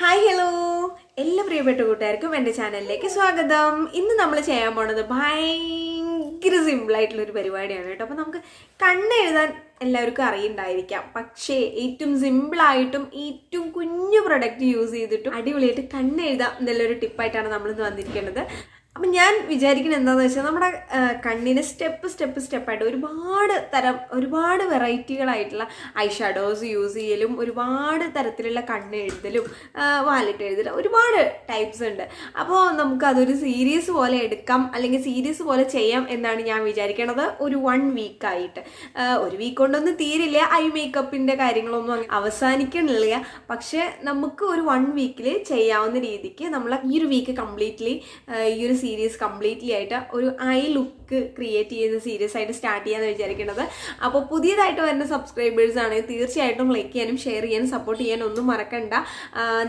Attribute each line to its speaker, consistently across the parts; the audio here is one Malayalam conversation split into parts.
Speaker 1: ഹായ് ഹലോ എല്ലാ പ്രിയപ്പെട്ട കൂട്ടുകാർക്കും എന്റെ ചാനലിലേക്ക് സ്വാഗതം. ഇന്ന് നമ്മൾ ചെയ്യാൻ പോണത് ഭയങ്കര സിമ്പിളായിട്ടുള്ളൊരു പരിപാടിയാണ് കേട്ടോ. അപ്പോൾ നമുക്ക് കണ്ണെഴുതാൻ എല്ലാവർക്കും അറിയുണ്ടായിരിക്കാം. പക്ഷേ ഏറ്റവും സിമ്പിളായിട്ടും ഏറ്റവും കുഞ്ഞു പ്രൊഡക്റ്റ് യൂസ് ചെയ്തിട്ടും അടിപൊളിയായിട്ട് കണ്ണെഴുതാം എന്നുള്ളൊരു ടിപ്പായിട്ടാണ് നമ്മളിന്ന് വന്നിരിക്കുന്നത്. അപ്പം ഞാൻ വിചാരിക്കുന്നത് എന്താണെന്ന് വെച്ചാൽ നമ്മുടെ കണ്ണിന് സ്റ്റെപ്പ് സ്റ്റെപ്പ് സ്റ്റെപ്പായിട്ട് ഒരുപാട് തരം ഒരുപാട് വെറൈറ്റികളായിട്ടുള്ള ഐ ഷാഡോസ് യൂസ് ചെയ്യലും ഒരുപാട് തരത്തിലുള്ള കണ്ണ് എഴുതലും വാലറ്റ് എഴുതലും ഒരുപാട് ടൈപ്സ് ഉണ്ട്. അപ്പോൾ നമുക്ക് അതൊരു സീരീസ് പോലെ എടുക്കാം അല്ലെങ്കിൽ സീരീസ് പോലെ ചെയ്യാം എന്നാണ് ഞാൻ വിചാരിക്കണത്. ഒരു വൺ വീക്കായിട്ട് ഒരു വീക്ക് കൊണ്ടൊന്നും തീരില്ല. ഐ മേക്കപ്പിന്റെ കാര്യങ്ങളൊന്നും അവസാനിക്കണില്ല. പക്ഷേ നമുക്ക് ഒരു വൺ വീക്കിൽ ചെയ്യാവുന്ന രീതിക്ക് നമ്മൾ ഈ ഒരു വീക്ക് കംപ്ലീറ്റ്ലി ഈ ഒരു സീരീസ് കംപ്ലീറ്റ്ലി ആയിട്ട് ഒരു ഐ ലുക്ക് ക്രിയേറ്റ് ചെയ്യുന്ന സീരീസ് ആയിട്ട് സ്റ്റാർട്ട് ചെയ്യാമെന്ന് വിചാരിക്കുന്നത്. അപ്പോൾ പുതിയതായിട്ട് വരുന്ന സബ്സ്ക്രൈബേഴ്സ് ആണെങ്കിൽ തീർച്ചയായിട്ടും ലൈക്ക് ചെയ്യാനും ഷെയർ ചെയ്യാനും സപ്പോർട്ട് ചെയ്യാനും ഒന്നും മറക്കണ്ട.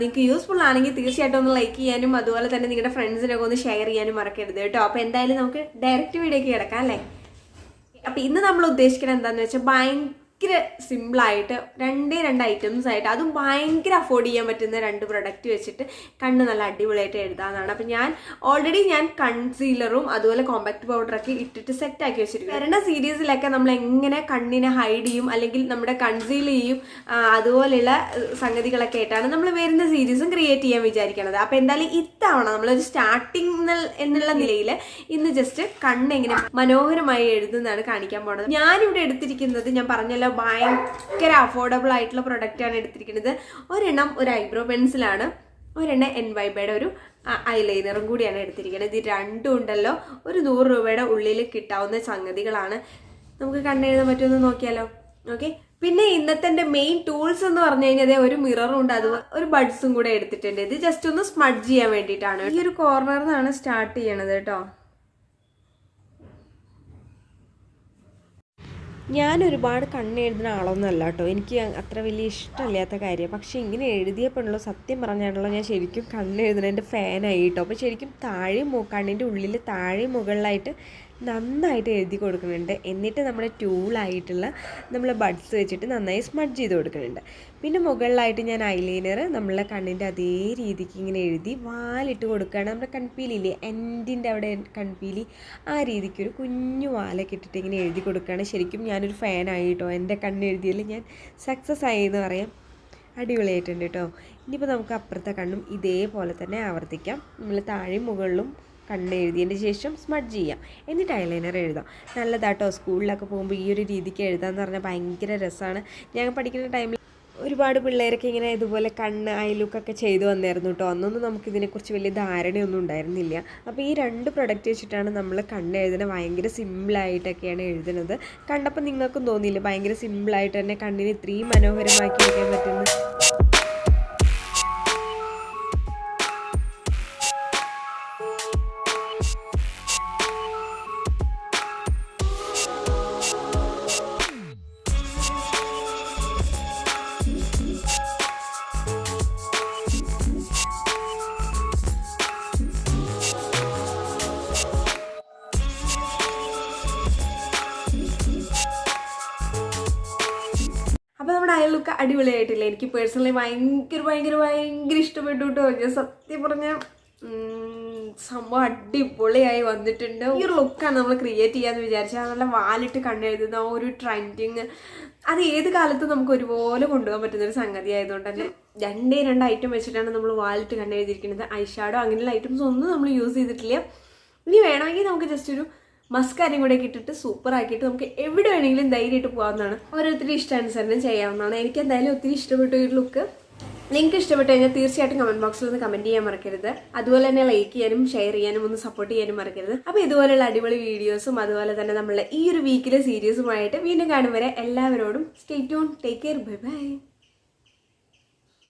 Speaker 1: നിങ്ങൾക്ക് യൂസ്ഫുൾ ആണെങ്കിൽ തീർച്ചയായിട്ടും ഒന്ന് ലൈക്ക് ചെയ്യാനും അതുപോലെ തന്നെ നിങ്ങളുടെ ഫ്രണ്ട്സിനൊക്കെ ഒന്ന് ഷെയർ ചെയ്യാനും മറക്കരുത് കേട്ടോ. അപ്പോൾ എന്തായാലും നമുക്ക് ഡയറക്റ്റ് വീഡിയോക്ക് കിടക്കാം അല്ലേ? അപ്പോൾ ഇന്ന് നമ്മൾ ഉദ്ദേശിക്കുന്നത് എന്താണെന്ന് വെച്ചാൽ ഭയങ്കര സിമ്പിളായിട്ട് രണ്ടേ രണ്ട് ഐറ്റംസ് ആയിട്ട് അതും ഭയങ്കര അഫോർഡ് ചെയ്യാൻ പറ്റുന്ന രണ്ട് പ്രൊഡക്റ്റ് വെച്ചിട്ട് കണ്ണ് നല്ല അടിപൊളിയായിട്ട് എഴുതാന്നാണ് അപ്പം ഞാൻ ഓൾറെഡി ഞാൻ കൺസീലറും അതുപോലെ കോമ്പാക്ട് പൗഡറൊക്കെ ഇട്ടിട്ട് സെറ്റ് ആക്കി വെച്ചിരിക്കും വരണ സീരീസിലൊക്കെ നമ്മൾ എങ്ങനെ കണ്ണിനെ ഹൈഡ് ചെയ്യും അല്ലെങ്കിൽ നമ്മുടെ കൺസീൽ ചെയ്യും അതുപോലെയുള്ള സംഗതികളൊക്കെ ആയിട്ടാണ് നമ്മൾ വരുന്ന സീരീസും ക്രിയേറ്റ് ചെയ്യാൻ വിചാരിക്കുന്നത് അപ്പം എന്തായാലും ഇത്തവണ നമ്മളൊരു സ്റ്റാർട്ടിങ് എന്നുള്ള നിലയിൽ ഇന്ന് ജസ്റ്റ് കണ്ണെങ്ങനെ മനോഹരമായി എഴുതുന്നതാണ് കാണിക്കാൻ പോണത്. ഞാനിവിടെ എടുത്തിരിക്കുന്നത് ഞാൻ പറഞ്ഞല്ലോ ഭയങ്കര അഫോർഡബിൾ ആയിട്ടുള്ള പ്രൊഡക്റ്റ് ആണ് എടുത്തിരിക്കുന്നത്. ഒരെണ്ണം ഒരു ഐബ്രോ പെൻസിലാണ് ഒരെണ്ണം എൻ വൈബയുടെ ഒരു ഐലൈനറും കൂടിയാണ് എടുത്തിരിക്കുന്നത്. ഇത് രണ്ടും ഉണ്ടല്ലോ. ഒരു നൂറ് രൂപയുടെ ഉള്ളിൽ കിട്ടാവുന്ന സംഗതികളാണ്. നമുക്ക് കണ്ടെഴുതാൻ പറ്റുമെന്ന് നോക്കിയാലോ? ഓക്കെ പിന്നെ ഇന്നത്തെ എന്റെ മെയിൻ ടൂൾസ് എന്ന് പറഞ്ഞു കഴിഞ്ഞാൽ ഒരു മിററും ഉണ്ട്. അത് ഒരു ബഡ്സും കൂടെ എടുത്തിട്ടുണ്ട്. ഇത് ജസ്റ്റ് ഒന്ന് സ്മഡ്ജ് ചെയ്യാൻ വേണ്ടിയിട്ടാണ്. ഈ ഒരു കോർണറിൽ നിന്നാണ് സ്റ്റാർട്ട് ചെയ്യണത് കേട്ടോ. ഞാൻ ഒരുപാട് കണ്ണെഴുതുന്ന ആളൊന്നുമല്ല കേട്ടോ. എനിക്ക് അത്ര വലിയ ഇഷ്ടമില്ലാത്ത കാര്യം പക്ഷേ ഇങ്ങനെ എഴുതിയപ്പോഴുള്ള സത്യം പറഞ്ഞാണല്ലോ ഞാൻ ശരിക്കും കണ്ണെഴുതുന്നതിന്റെ ഫാനായി കേട്ടോ. അപ്പോൾ ശരിക്കും താഴെ കണ്ണിന്റെ ഉള്ളിൽ താഴെ മുകളിലായിട്ട് നന്നായിട്ട് എഴുതി കൊടുക്കുന്നുണ്ട്. എന്നിട്ട് നമ്മുടെ ടൂളായിട്ടുള്ള നമ്മൾ ബഡ്സ് വെച്ചിട്ട് നന്നായി സ്മഡ്ജ് ചെയ്ത് കൊടുക്കുന്നുണ്ട്. പിന്നെ മുകളിലായിട്ട് ഞാൻ ഐലൈനർ നമ്മളെ കണ്ണിന്റെ അതേ രീതിക്ക് ഇങ്ങനെ എഴുതി വാലിട്ട് കൊടുക്കുകയാണ്. നമ്മുടെ കൺപീലില്ലേ എൻഡിന്റെ അവിടെ കൺപീലി ആ രീതിക്ക് ഒരു കുഞ്ഞു വാലൊക്കെ ഇട്ടിട്ട് ഇങ്ങനെ എഴുതി കൊടുക്കുകയാണ്. ശരിക്കും ഞാനൊരു ഫാനായി കേട്ടോ. എന്റെ കണ്ണ് എഴുതിയതിൽ ഞാൻ സക്സസ് ആയി എന്ന് പറയാം. അടിപൊളിയായിട്ടുണ്ട് കേട്ടോ. ഇനിയിപ്പോൾ നമുക്ക് അപ്പുറത്തെ കണ്ണും ഇതേപോലെ തന്നെ ആവർത്തിക്കാം. നമ്മൾ താഴെ മുകളിലും കണ്ണ് എഴുതിയതിന് ശേഷം സ്മഡ്ജ് ചെയ്യാം. എന്നിട്ട് ഐലൈനർ എഴുതാം. നല്ലതാട്ടോ സ്കൂളിലൊക്കെ പോകുമ്പോൾ ഈ ഒരു രീതിക്ക് എഴുതാമെന്ന് പറഞ്ഞാൽ ഭയങ്കര രസമാണ് ഞങ്ങൾ പഠിക്കുന്ന ടൈമിൽ ഒരുപാട് പിള്ളേരൊക്കെ ഇങ്ങനെ ഇതുപോലെ കണ്ണ് ഐലുക്കൊക്കെ ചെയ്തു വന്നായിരുന്നു കേട്ടോ അന്നൊന്നും നമുക്ക് ഇതിനെക്കുറിച്ച് വലിയ ധാരണയൊന്നും ഉണ്ടായിരുന്നില്ല. അപ്പോൾ ഈ രണ്ട് പ്രൊഡക്റ്റ് വെച്ചിട്ടാണ് നമ്മൾ കണ്ണ് എഴുതുന്നത് ഭയങ്കര സിമ്പിളായിട്ടൊക്കെയാണ് എഴുതുന്നത്. കണ്ടപ്പോൾ നിങ്ങൾക്കും തോന്നിയില്ല ഭയങ്കര സിമ്പിളായിട്ട് തന്നെ കണ്ണിന് ഇത്രയും മനോഹരമാക്കി വയ്ക്കാൻ പറ്റുന്നു നമ്മുടെ അയൽ അടിപൊളിയായിട്ടില്ല? എനിക്ക് പേഴ്സണലി ഭയങ്കര ഭയങ്കര ഭയങ്കര ഇഷ്ടപ്പെട്ടു കേട്ടോ ഞാൻ സത്യം പറഞ്ഞ സംഭവം അടിപൊളിയായി വന്നിട്ടുണ്ട്. ഈ ഒരു ലുക്കാണ് നമ്മൾ ക്രിയേറ്റ് ചെയ്യാന്ന് വിചാരിച്ചാൽ നല്ല വാലിട്ട് കണ്ടെഴുതുന്ന ആ ഒരു ട്രെൻഡിങ് അത് ഏത് കാലത്തും നമുക്ക് ഒരുപോലെ കൊണ്ടുപോകാൻ പറ്റുന്ന ഒരു സംഗതി ആയതുകൊണ്ട് തന്നെ രണ്ടേ രണ്ട് ഐറ്റം വെച്ചിട്ടാണ് നമ്മൾ വാലിട്ട് കണ്ടെഴുതിയിരിക്കുന്നത് ഐഷാഡോ അങ്ങനെയുള്ള ഐറ്റംസ് ഒന്നും നമ്മൾ യൂസ് ചെയ്തിട്ടില്ല. ഇനി വേണമെങ്കിൽ നമുക്ക് ജസ്റ്റ് ഒരു മസ്കാരം കൂടെ കിട്ടിട്ട് സൂപ്പർ ആക്കിയിട്ട് നമുക്ക് എവിടെ വേണമെങ്കിലും ധൈര്യമായിട്ട് പോകാവുന്നതാണ്. ഓരോരുത്തരുടെ ഇഷ്ടാനുസരണം ചെയ്യാവുന്നതാണ്. എനിക്ക് എന്തായാലും ഒത്തിരി ഇഷ്ടപ്പെട്ടു ഈ ലുക്ക് നിങ്ങൾക്ക് ഇഷ്ടപ്പെട്ടു കഴിഞ്ഞാൽ തീർച്ചയായിട്ടും കമന്റ് ബോക്സിൽ ഒന്ന് കമന്റ് ചെയ്യാൻ മറക്കരുത്. അതുപോലെ തന്നെ ലൈക്ക് ചെയ്യാനും ഷെയർ ചെയ്യാനും ഒന്ന് സപ്പോർട്ട് ചെയ്യാനും മറക്കരുത്. അപ്പോൾ ഇതുപോലെയുള്ള അടിപൊളി വീഡിയോസും അതുപോലെ തന്നെ നമ്മളുടെ ഈ ഒരു വീക്കിലെ സീരീസുമായിട്ട് വീണ്ടും കാണും വരെ എല്ലാവരോടും stay tune take care bye bye